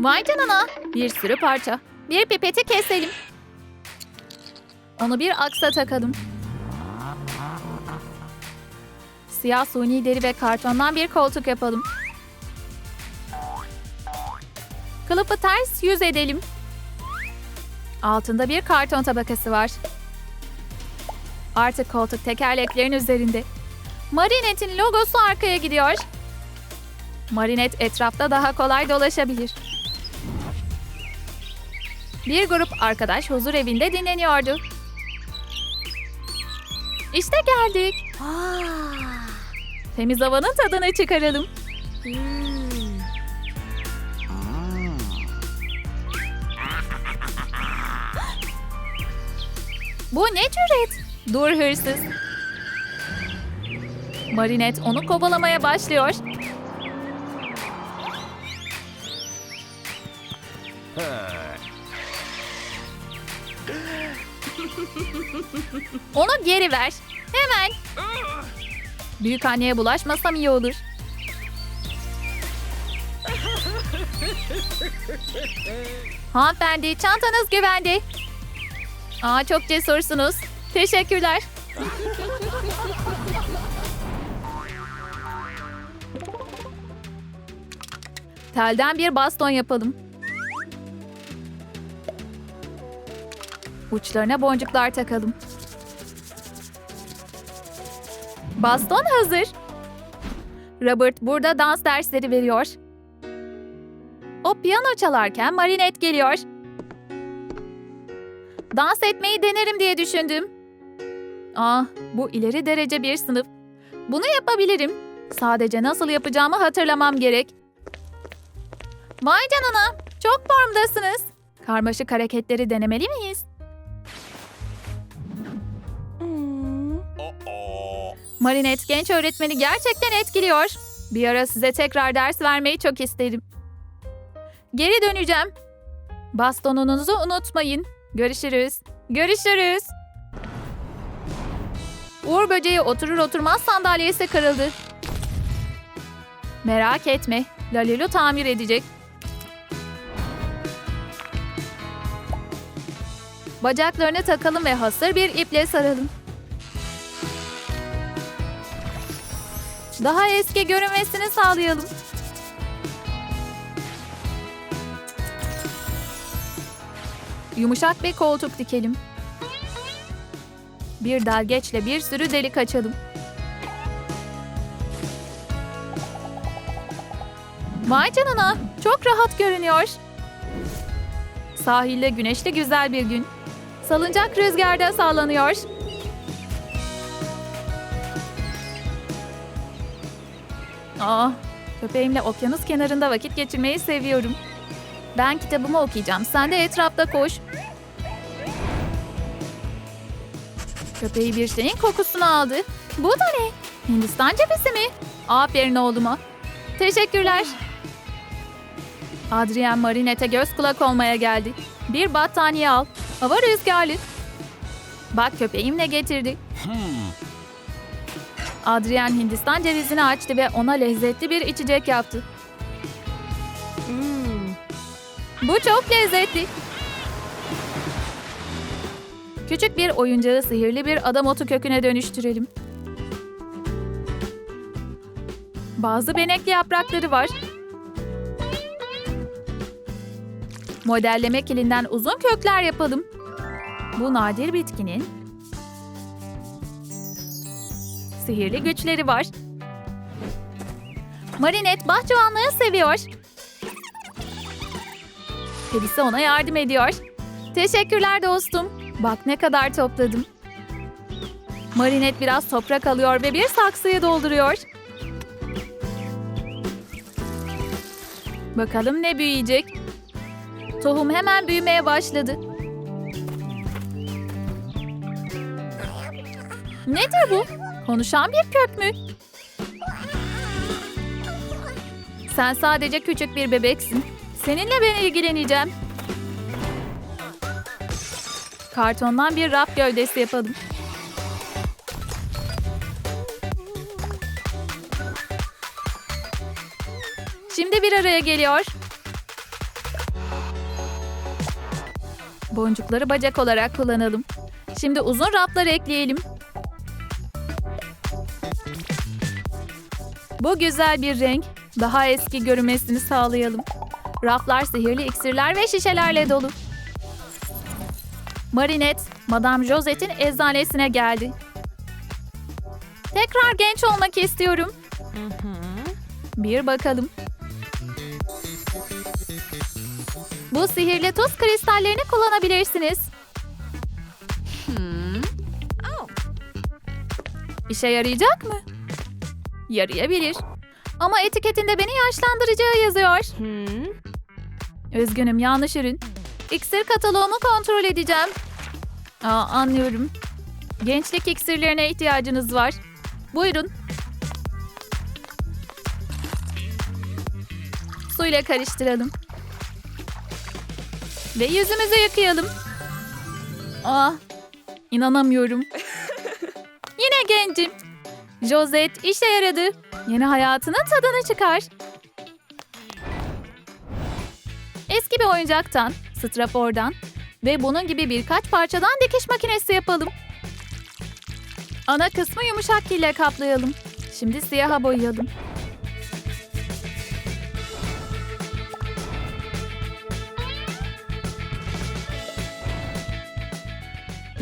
Vay canına. Bir sürü parça. Bir pipeti keselim. Onu bir aksa takalım. Siyah suni deri ve kartondan bir koltuk yapalım. Kılıfı ters yüz edelim. Altında bir karton tabakası var. Artık koltuk tekerleklerin üzerinde. Marinette'in logosu arkaya gidiyor. Marinet etrafta daha kolay dolaşabilir. Bir grup arkadaş huzur evinde dinleniyordu. İşte geldik. Temiz havanın tadını çıkaralım. Bu ne cüret? Dur hırsız. Marinet onu kovalamaya başlıyor. Onu geri ver. Hemen. Büyük anneye bulaşmasam iyi olur. Hanımefendi çantanız güvende. Aa çok cesursunuz. Teşekkürler. Telden bir baston yapalım. Uçlarına boncuklar takalım. Baston hazır. Robert burada dans dersleri veriyor. O piyano çalarken Marinet geliyor. Dans etmeyi denerim diye düşündüm. Ah, bu ileri derece bir sınıf. Bunu yapabilirim. Sadece nasıl yapacağımı hatırlamam gerek. Vay canına, çok formdasınız. Karmaşık hareketleri denemeli miyiz? Marinet genç öğretmeni gerçekten etkiliyor. Bir ara size tekrar ders vermeyi çok isterim. Geri döneceğim. Bastonunuzu unutmayın. Görüşürüz. Görüşürüz. Uğur böceği oturur oturmaz sandalyesi kırıldı. Merak etme. Lalilu tamir edecek. Bacaklarını takalım ve hasır bir iple saralım. Daha eski görünmesini sağlayalım. Yumuşak bir koltuk dikelim. Bir dalgeçle bir sürü delik açalım. Vay canına, çok rahat görünüyor. Sahilde güneşli güzel bir gün. Salıncak rüzgarda sallanıyor. Aa, köpeğimle okyanus kenarında vakit geçirmeyi seviyorum. Ben kitabımı okuyacağım. Sen de etrafta koş. Köpeği bir şeyin kokusunu aldı. Bu da ne? Hindistan cevizi mi? Aferin oğluma. Teşekkürler. Adrien Marinette göz kulak olmaya geldi. Bir battaniye al. Hava rüzgarlı. Bak köpeğim ne getirdi. Adrien Hindistan cevizini açtı ve ona lezzetli bir içecek yaptı. Bu çok lezzetli. Küçük bir oyuncağı sihirli bir adam otu köküne dönüştürelim. Bazı benekli yaprakları var. Modelleme kilinden uzun kökler yapalım. Bu nadir bitkinin sihirli güçleri var. Marinet bahçıvanlığı seviyor. Kedisi ona yardım ediyor. Teşekkürler dostum. Bak ne kadar topladım. Marinet biraz toprak alıyor ve bir saksıya dolduruyor. Bakalım ne büyüyecek. Tohum hemen büyümeye başladı. Nedir bu? Konuşan bir kök mü? Sen sadece küçük bir bebeksin. Seninle ben ilgileneceğim. Kartondan bir raf gövdesi yapalım. Şimdi bir araya geliyor. Boncukları bacak olarak kullanalım. Şimdi uzun raflar ekleyelim. Bu güzel bir renk. Daha eski görünmesini sağlayalım. Raflar sihirli iksirler ve şişelerle dolu. Marinette, Madame Josette'in eczanesine geldi. Tekrar genç olmak istiyorum. Bir bakalım. Bu sihirli tuz kristallerini kullanabilirsiniz. İşe yarayacak mı? Yarayabilir. Ama etiketinde beni yaşlandıracağı yazıyor. Üzgünüm yanlış ürün. İksir kataloğumu kontrol edeceğim. Aa, anlıyorum. Gençlik iksirlerine ihtiyacınız var. Buyurun. Suyla karıştıralım. Ve yüzümüzü yıkayalım. Ah, inanamıyorum. Yine gencim. Josette işe yaradı. Yeni hayatının tadını çıkar. Eski bir oyuncaktan, strafordan ve bunun gibi birkaç parçadan dikiş makinesi yapalım. Ana kısmı yumuşak kille kaplayalım. Şimdi siyaha boyayalım.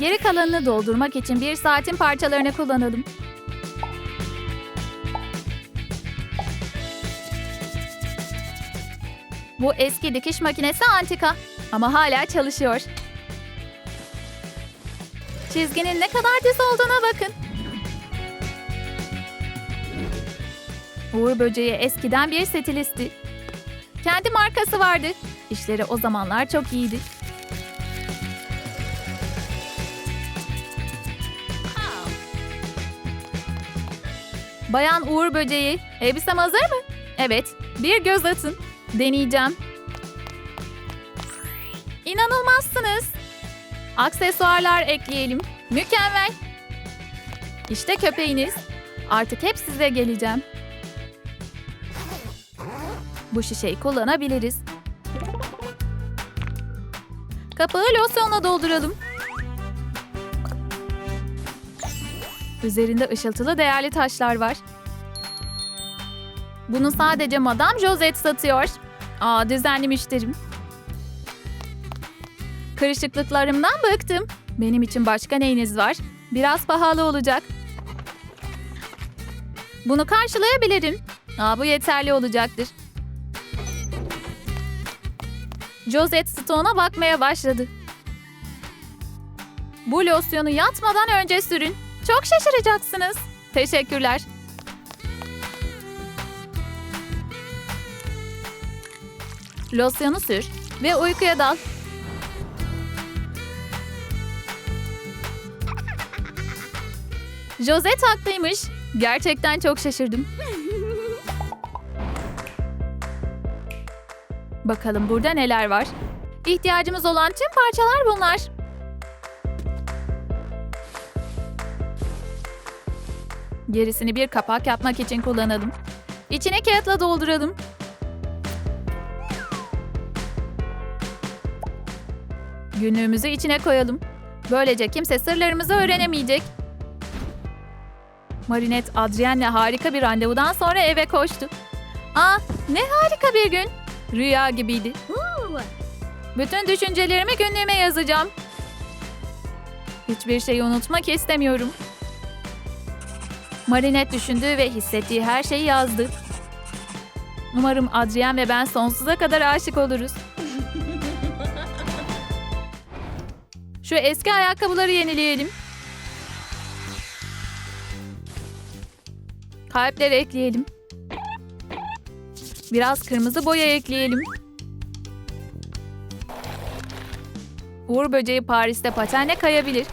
Geri kalanını doldurmak için bir saatin parçalarını kullanalım. Bu eski dikiş makinesi antika ama hala çalışıyor. Çizginin ne kadar düz olduğuna bakın. Uğur Böceği eskiden bir stilisti. Kendi markası vardı. İşleri o zamanlar çok iyiydi. Bayan Uğur Böceği, elbisem hazır mı? Evet, bir göz atın. Deneyeceğim. İnanılmazsınız. Aksesuarlar ekleyelim. Mükemmel. İşte köpeğiniz. Artık hep size geleceğim. Bu şişeyi kullanabiliriz. Kapağı losyonla dolduralım. Üzerinde ışıltılı değerli taşlar var. Bunu sadece Madame Josette satıyor. Aa düzenli müşterim. Karışıklıklarımdan bıktım. Benim için başka neyiniz var? Biraz pahalı olacak. Bunu karşılayabilirim. Aa bu yeterli olacaktır. Josette Stone'a bakmaya başladı. Bu losyonu yatmadan önce sürün. Çok şaşıracaksınız. Teşekkürler. Losyonu sür ve uykuya dal. Josette haklıymış. Gerçekten çok şaşırdım. Bakalım burada neler var. İhtiyacımız olan tüm parçalar bunlar. Gerisini bir kapak yapmak için kullanalım. İçine kağıtla dolduralım. Günlüğümüzü içine koyalım. Böylece kimse sırlarımızı öğrenemeyecek. Marinette Adrienne'le harika bir randevudan sonra eve koştu. Aa, ne harika bir gün. Rüya gibiydi. Bütün düşüncelerimi günlüğüme yazacağım. Hiçbir şeyi unutmak istemiyorum. Marinette düşündüğü ve hissettiği her şeyi yazdı. Umarım Adrien ve ben sonsuza kadar aşık oluruz. Şu eski ayakkabıları yenileyelim. Kalpleri ekleyelim. Biraz kırmızı boya ekleyelim. Uğur böceği Paris'te patenle kayabilir.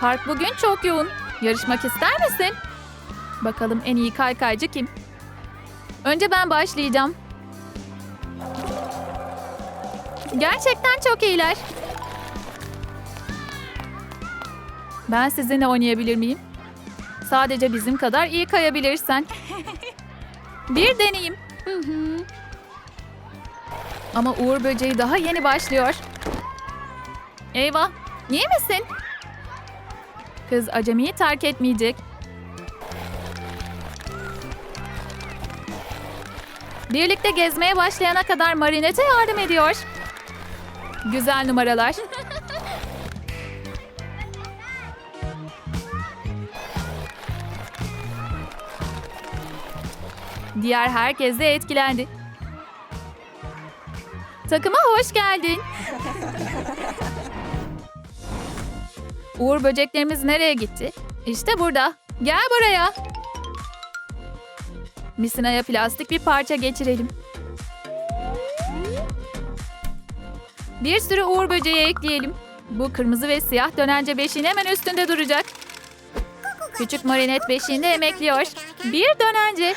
Park bugün çok yoğun. Yarışmak ister misin? Bakalım en iyi kaykaycı kim? Önce ben başlayacağım. Gerçekten çok iyiler. Ben sizinle oynayabilir miyim? Sadece bizim kadar iyi kayabilirsen. Bir deneyim. Ama Uğur böceği daha yeni başlıyor. Eyvah, iyi misin? Kız acemiyi terk etmeyecek. Birlikte gezmeye başlayana kadar Marinette yardım ediyor. Güzel numaralar. Diğer herkes de etkilendi. Takıma hoş geldin. Uğur böceklerimiz nereye gitti? İşte burada. Gel buraya. Misina'ya plastik bir parça geçirelim. Bir sürü uğur böceği ekleyelim. Bu kırmızı ve siyah dönence beşiğin hemen üstünde duracak. Küçük marinet beşiğinde emekliyor. Bir dönence.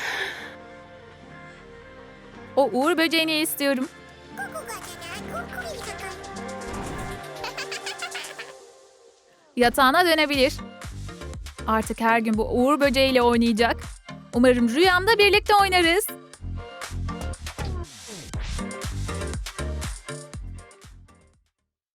O uğur böceğini istiyorum. Yatağına dönebilir. Artık her gün bu uğur böceğiyle oynayacak. Umarım rüyamda birlikte oynarız.